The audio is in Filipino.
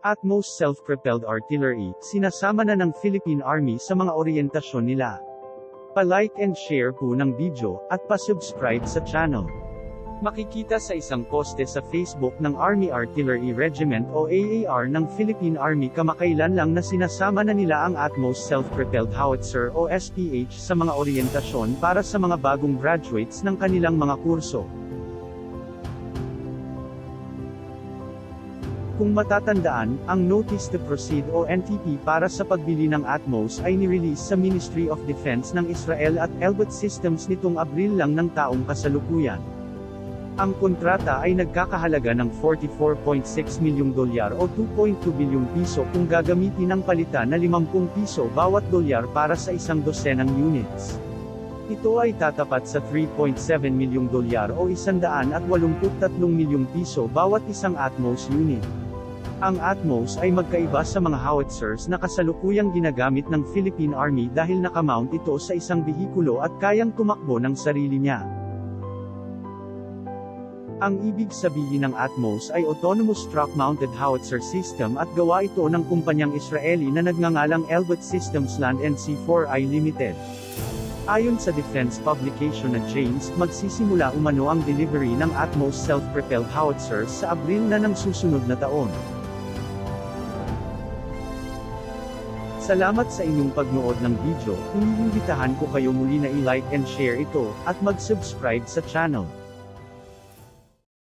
Atmos self-propelled artillery, sinasama na ng Philippine Army sa mga oryentasyon nila. Pa-like and share po ng video, at pa-subscribe sa channel. Makikita sa isang poste sa Facebook ng Army Artillery Regiment o AAR ng Philippine Army kamakailan lang na sinasama na nila ang Atmos Self-Propelled Howitzer o SPH sa mga oryentasyon para sa mga bagong graduates ng kanilang mga kurso. Kung matatandaan, ang Notice to Proceed o NTP para sa pagbili ng Atmos ay nirelease sa Ministry of Defense ng Israel at Elbit Systems nitong Abril lang ng taong kasalukuyan. Ang kontrata ay nagkakahalaga ng 44.6 milyong dolyar o 2.2 bilyong piso kung gagamitin ang palitan na 50 piso bawat dolyar para sa isang dosenang units. Ito ay tatapat sa 3.7 milyong dolyar o 183 milyong piso bawat isang Atmos unit. Ang Atmos ay magkaiba sa mga howitzers na kasalukuyang ginagamit ng Philippine Army dahil nakamount ito sa isang behikulo at kayang tumakbo ng sarili niya. Ang ibig sabihin ng Atmos ay Autonomous Truck-Mounted Howitzer System at gawa ito ng kumpanyang Israeli na nagngangalang Elbit Systems Land NC4I Limited. Ayon sa defense publication na James, magsisimula umano ang delivery ng Atmos self-propelled howitzers sa Abril na ng susunod na taon. Salamat sa inyong pagnood ng video, iniimbitahan ko kayo muli na i-like and share ito, at mag-subscribe sa channel.